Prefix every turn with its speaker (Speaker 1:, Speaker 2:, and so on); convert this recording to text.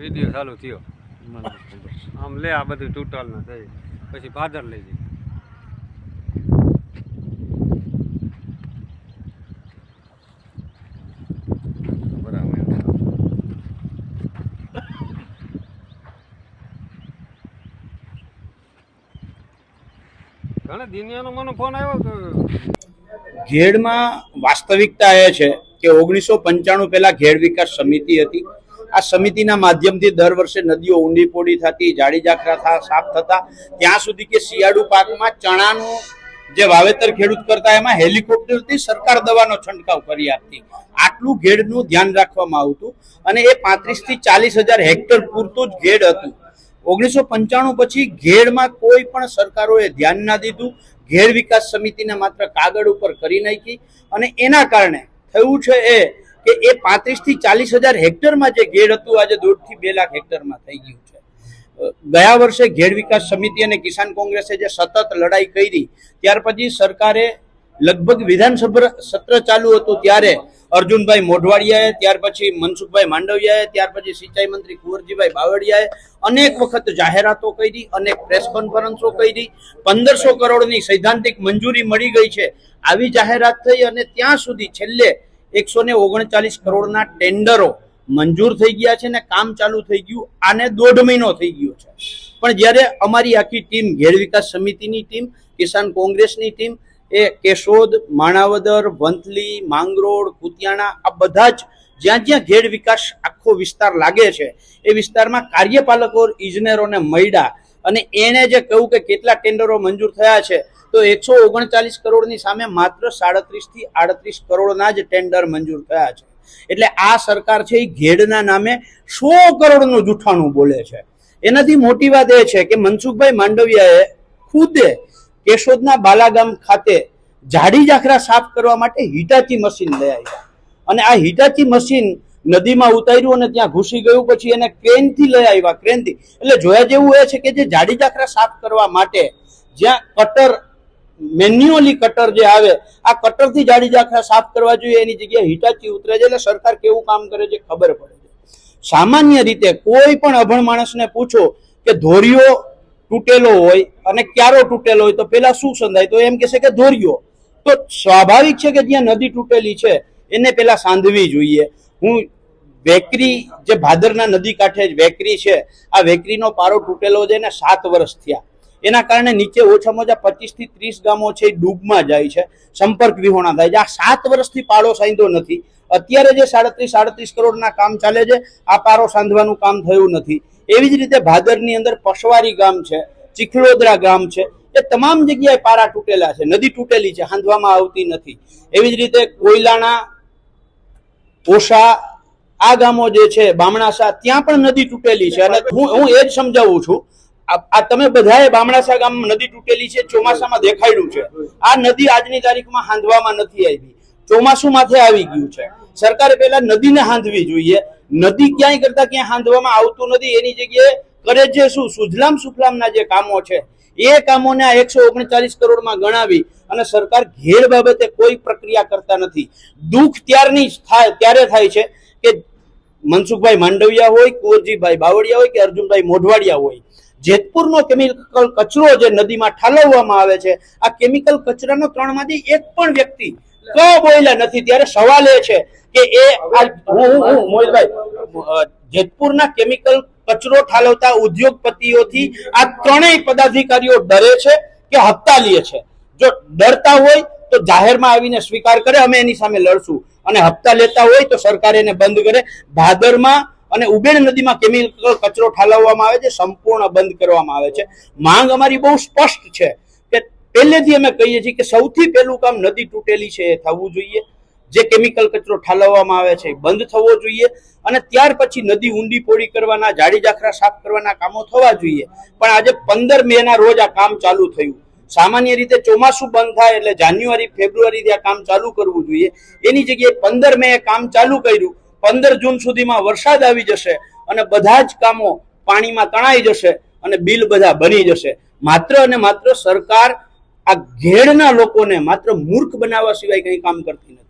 Speaker 1: Video ચાલુ થયો. આમ લે આ બધું ટોટલ ના થઈ. પછી ફાધર લઈ જઈ મને ફોન આવ્યો કે
Speaker 2: ઘેડમાં વાસ્તવિકતા એ છે કે ઓગણીસો પંચાણું પહેલા ઘેડ વિકાસ સમિતિ હતી. આ સમિતિના માધ્યમથી દર વર્ષે નદીઓ ઊંડી પોડી થતી જાડી જાખરા સાફ થતા. ત્યાં સુધી કે શિયાળુ પાકમાં ચણાનું જે વાવેતર ખેડૂત કરતા એમાં હેલિકોપ્ટરથી સરકાર દવાનો છંટકાવ કરી આપતી. આટલું ઘેડનું ધ્યાન રાખવામાં આવતું અને એ પાંત્રીસથી ચાલીસ હજાર હેક્ટર પૂરતું જ ઘેડ હતું. ઓગણીસો પંચાણું પછી ઘેડમાં કોઈ પણ સરકારોએ ધ્યાન ના દીધું. ઘેર વિકાસ સમિતિને માત્ર કાગળ ઉપર કરી નાખી. અને એના કારણે થયું છે એ કે એ પાંત્રીસથી ચાલીસ હજાર હેક્ટરમાં જે ઘેડ હતું, આજે દોઢથી બે લાખ હેક્ટરમાં થઈ ગયું છે. ગયા વર્ષે ઘેડ વિકાસ સમિતિ અને કિસાન કોંગ્રેસે જે સતત લડાઈ કરી, ત્યાર પછી સરકારે લગભગ વિધાનસભા સત્ર ચાલુ હતું, ત્યારે અર્જુનભાઈ મોઢવાડિયાએ, ત્યાર પછી મનસુખભાઈ માંડવિયાએ, ત્યાર પછી સિંચાઈ મંત્રી કુંવરજીભાઈ બાવળિયાએ અનેક વખત જાહેરાતો કરી, અનેક પ્રેસ કોન્ફરન્સો કરી. પંદરસો કરોડની સૈદ્ધાંતિક મંજૂરી મળી ગઈ છે. આવી જાહેરાત થઈ અને ત્યાં સુધી છેલ્લે એકસો ને ઓગણચાલીસ કરોડના ટેન્ડરો મંજૂર થઈ ગયા છે ને કામ ચાલુ થઈ ગયું, આને દોઢ મહિનો થઈ ગયો છે. પણ જ્યારે અમારી આખી ટીમ ઘેર વિકાસ સમિતિની ટીમ, કિસાન કોંગ્રેસની ટીમ એ કેશોદ, માણાવદર, વંથલી, માંગરોળ, કુતિયાણા, આ બધા જ જ્યાં જ્યાં ઘેડ વિકાસ આખો વિસ્તાર લાગે છે, એ વિસ્તારમાં કાર્યપાલકો, ઇજનેરોને મળ્યા અને એણે જે કહ્યું કે કેટલા ટેન્ડરો મંજૂર થયા છે, તો એકસો ઓગણચાલીસ કરોડની સામે માત્ર સાડત્રીસથી આડત્રીસ કરોડના જ ટેન્ડર મંજૂર થયા છે. એટલે આ સરકાર છે એ ઘેડના નામે સો કરોડનું જૂઠાણું બોલે છે. એનાથી મોટી વાત એ છે કે મનસુખભાઈ માંડવિયાએ ખુદે કેશોદના બાલાગામ ખાતે જાડી જાખરા સાફ કરવા માટે હિટાચી મશીન લઈ આવ્યા. અને આ હિટાચી મશીન નદીમાં ઉતાર્યું અને ત્યાં ઘૂસી ગયું, પછી એને ક્રેનથી લઈ આવ્યા, ક્રેનથી. એટલે જોયા જેવું એ છે કે જે જાડી જાખરા સાફ કરવા માટે જ્યાં કટર, મેન્યુઅલી કટર જે આવે, આ કટરથી જાડી જાખરા સાફ કરવા જોઈએ, એની જગ્યાએ હિટાચી ઉતરે છે. એટલે સરકાર કેવું કામ કરે છે ખબર પડે છે. સામાન્ય રીતે કોઈ પણ અભણ માણસને પૂછો કે ધોરિયો તૂટેલો હોય અને ક્યારો તૂટેલો હોય તો પેલા શું સંધાય? તો એમ કહેશે કે ધોરિયો. તો સ્વાભાવિક છે કે જ્યાં નદી તૂટેલી છે, એને પેલા સાંધવી જોઈએ. હું વેકરી, જે ભાદરના નદી કાંઠે વેકરી છે, આ વેકરીનો પારો તૂટેલો છે ને સાત વર્ષ થયા. એના કારણે નીચે ઓછામાં ઓછા પચીસથી ત્રીસ ગામો છે એ ડૂબમાં જાય છે, સંપર્ક વિહોણા થાય છે. આ સાત વર્ષથી પાડો સાંધ્યો નથી. અત્યારે જે સાડત્રીસ સાડત્રીસ કરોડના કામ ચાલે છે, આ પારો સાંધવાનું કામ થયું નથી. એવી જ રીતે ભાદરની અંદર પશવારી ગામ છે, ચીખલોદરા ગામ છે, એ તમામ જગ્યાએ પારા તૂટેલા છે, નદી તૂટેલી છે, હાંધવામાં આવતી નથી. એવી જ રીતે કોયલાણા ઓશા આ ગામો જે છે, બામણાસા, ત્યાં પણ નદી તૂટેલી છે. અને હું હું એ જ સમજાવું છું આ તમે બધાએ બામણાસા ગામ નદી તૂટેલી છે, ચોમાસામાં દેખાડ્યું છે. આ નદી આજની તારીખમાં હાંધવામાં નથી આવી. ચોમાસું માથે આવી ગયું છે. સરકારે પહેલા નદીને હાંધવી જોઈએ. નદી ક્યાંય કરતા ક્યાંય હાંધવામાં આવતું નથી. એની જગ્યાએ કરે છે શું? સુજલામ સુફલામના જે કામો છે, એ કામોને આ એકસો ઓગણચાલીસ કરોડમાં ગણાવી અને સરકાર ઘેર બાબતે કોઈ પ્રક્રિયા કરતા નથી. દુઃખ ત્યારની થાય ત્યારે થાય છે કે મનસુખભાઈ માંડવિયા હોય, કુંવરજીભાઈ બાવળિયા હોય કે અર્જુનભાઈ મોઢવાડિયા હોય. જેતપુરનો કેમિકલ કચરો જે નદીમાં ઠાલવવામાં આવે છે, આ કેમિકલ કચરાનો ત્રણમાંથી એક પણ વ્યક્તિ ક બોયલા નથી. ત્યારે સવાલ એ છે કે એ હું મોહિતભાઈ જેતપુરના કેમિકલ કચરો ઠાલવતા ઉદ્યોગપતિઓથી આ ત્રણેય પદાધિકારીઓ ડરે છે કે હપ્તા લે છે. જો ડરતા હોય તો જાહેરમાં આવીને સ્વીકાર કરે, અમે એની સામે લડશું. અને હપ્તા લેતા હોય તો સરકાર એને બંધ કરે. ભાદરમાં અને ઉબેણ નદીમાં કેમિકલ કચરો ઠાલવવામાં આવે છે, સંપૂર્ણ બંધ કરવામાં આવે છે. માંગ અમારી બહુ સ્પષ્ટ છે કે પહેલેથી અમે કહીએ છીએ કે સૌથી પહેલું કામ નદી તૂટેલી છે એ થવું જોઈએ. જે કેમિકલ કચરો ઠાલવવામાં આવે છે બંધ થવો જોઈએ અને ત્યાર પછી નદી ઊંડી પોળી કરવાના જાડી જાખરા સાફ કરવાના કામો થવા જોઈએ. પણ આજે પંદર મે ના રોજ આ કામ ચાલુ થયું. સામાન્ય રીતે ચોમાસું બંધ થાય એટલે જાન્યુઆરી ફેબ્રુઆરી આ કામ ચાલુ કરવું જોઈએ. એની જગ્યાએ પંદર મે કામ ચાલુ કર્યું. પંદર જૂન સુધીમાં વરસાદ આવી જશે અને બધા જ કામો પાણીમાં તણાઈ જશે અને બિલ બધા બની જશે. માત્ર અને માત્ર સરકાર આ ઘેડના લોકોને માત્ર મૂર્ખ બનાવવા સિવાય કંઈ કામ કરતી નથી.